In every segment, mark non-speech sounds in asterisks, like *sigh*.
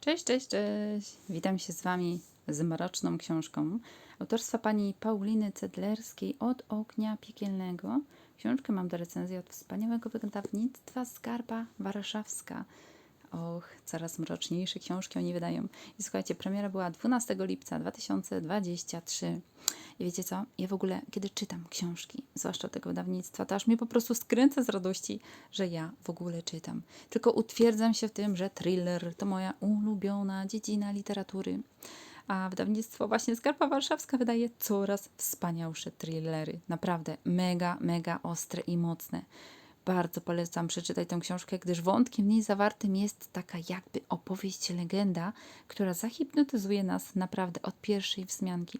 Cześć, cześć, cześć. Witam się z Wami z mroczną książką autorstwa pani Pauliny Cedlerskiej od ognia piekielnego. Książkę mam do recenzji od wspaniałego wydawnictwa Skarba Warszawska. Och, coraz mroczniejsze książki oni wydają. I słuchajcie, premiera była 12 lipca 2023. I wiecie co? Ja w ogóle, kiedy czytam książki, zwłaszcza tego wydawnictwa, to aż mnie po prostu skręca z radości, że ja w ogóle czytam. Tylko utwierdzam się w tym, że thriller to moja ulubiona dziedzina literatury. A wydawnictwo właśnie Skarpa Warszawska wydaje coraz wspanialsze thrillery. Naprawdę mega, mega ostre i mocne. Bardzo polecam przeczytać tę książkę, gdyż wątkiem w niej zawartym jest taka jakby opowieść, legenda, która zahipnotyzuje nas naprawdę od pierwszej wzmianki.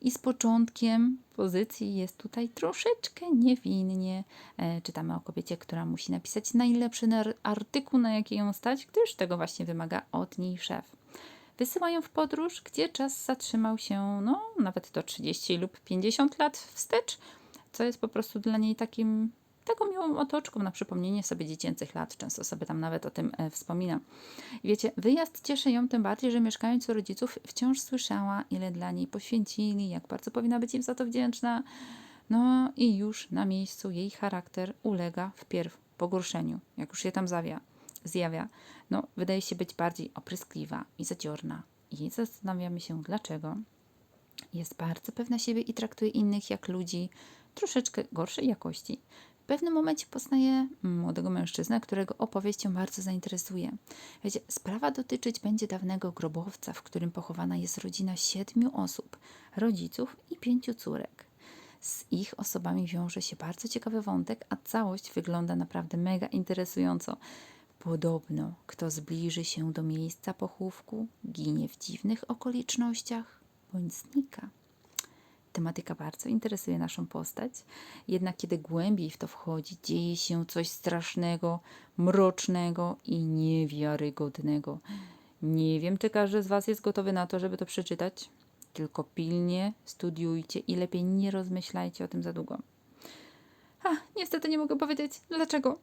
I z początkiem pozycji jest tutaj troszeczkę niewinnie. E, czytamy o kobiecie, która musi napisać najlepszy artykuł, na jaki ją stać, gdyż tego właśnie wymaga od niej szef. Wysyła ją w podróż, gdzie czas zatrzymał się no, nawet do 30 lub 50 lat wstecz, co jest po prostu dla niej takim taką miłą otoczką na przypomnienie sobie dziecięcych lat. Często sobie tam nawet o tym e, wspomina. I wiecie, wyjazd cieszy ją tym bardziej, że mieszkając u rodziców wciąż słyszała, ile dla niej poświęcili, jak bardzo powinna być im za to wdzięczna. No i już na miejscu jej charakter ulega wpierw pogorszeniu, jak już się tam zawia, zjawia. No, wydaje się być bardziej opryskliwa i zadziorna. I zastanawiamy się dlaczego. Jest bardzo pewna siebie i traktuje innych jak ludzi troszeczkę gorszej jakości. Pewnym momencie poznaje młodego mężczyznę, którego opowieść ją bardzo zainteresuje. Wiecie, sprawa dotyczyć będzie dawnego grobowca, w którym pochowana jest rodzina siedmiu osób, rodziców i pięciu córek. Z ich osobami wiąże się bardzo ciekawy wątek, a całość wygląda naprawdę mega interesująco. Podobno, kto zbliży się do miejsca pochówku, ginie w dziwnych okolicznościach bądź znika. Tematyka bardzo interesuje naszą postać, jednak kiedy głębiej w to wchodzi, dzieje się coś strasznego, mrocznego i niewiarygodnego. Nie wiem, czy każdy z Was jest gotowy na to, żeby to przeczytać, tylko pilnie studiujcie i lepiej nie rozmyślajcie o tym za długo. A, niestety nie mogę powiedzieć dlaczego.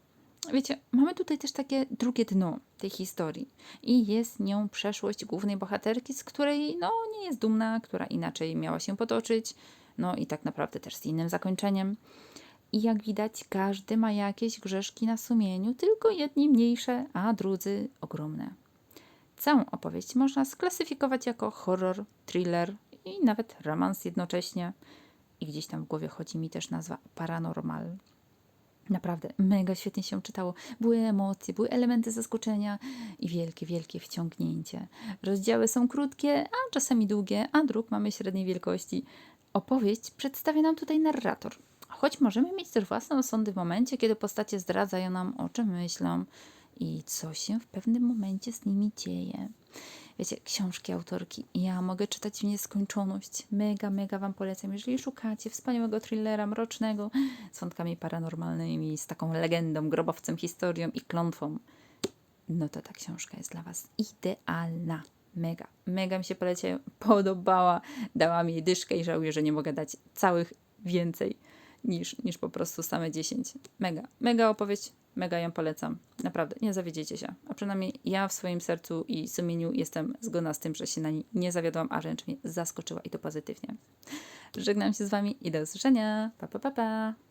Wiecie, mamy tutaj też takie drugie dno tej historii i jest nią przeszłość głównej bohaterki, z której no nie jest dumna, która inaczej miała się potoczyć, no i tak naprawdę też z innym zakończeniem. I jak widać, każdy ma jakieś grzeszki na sumieniu, tylko jedni mniejsze, a drudzy ogromne. Całą opowieść można sklasyfikować jako horror, thriller i nawet romans jednocześnie. I gdzieś tam w głowie chodzi mi też nazwa paranormal. Naprawdę mega świetnie się czytało. Były emocje, były elementy zaskoczenia i wielkie, wielkie wciągnięcie. Rozdziały są krótkie, a czasami długie, a druk mamy średniej wielkości. Opowieść przedstawia nam tutaj narrator. Choć możemy mieć też własne osądy w momencie, kiedy postacie zdradzają nam, o czym myślą i co się w pewnym momencie z nimi dzieje. Wiecie, książki autorki, ja mogę czytać w nieskończoność. Mega, mega Wam polecam. Jeżeli szukacie wspaniałego thrillera mrocznego z wątkami paranormalnymi, z taką legendą, grobowcem, historią i klątwą, no to ta książka jest dla Was idealna. Mega, mega mi się polecie, *laughs* podobała. Dałam jej dyszkę i żałuję, że nie mogę dać całych więcej niż, niż po prostu same 10. Mega, mega opowieść, mega ją polecam. Naprawdę, nie zawiedziecie się. A przynajmniej ja w swoim sercu i sumieniu jestem zgodna z tym, że się na niej nie zawiodłam, a wręcz mnie zaskoczyła i to pozytywnie. Żegnam się z Wami i do usłyszenia. Pa, pa, pa, pa.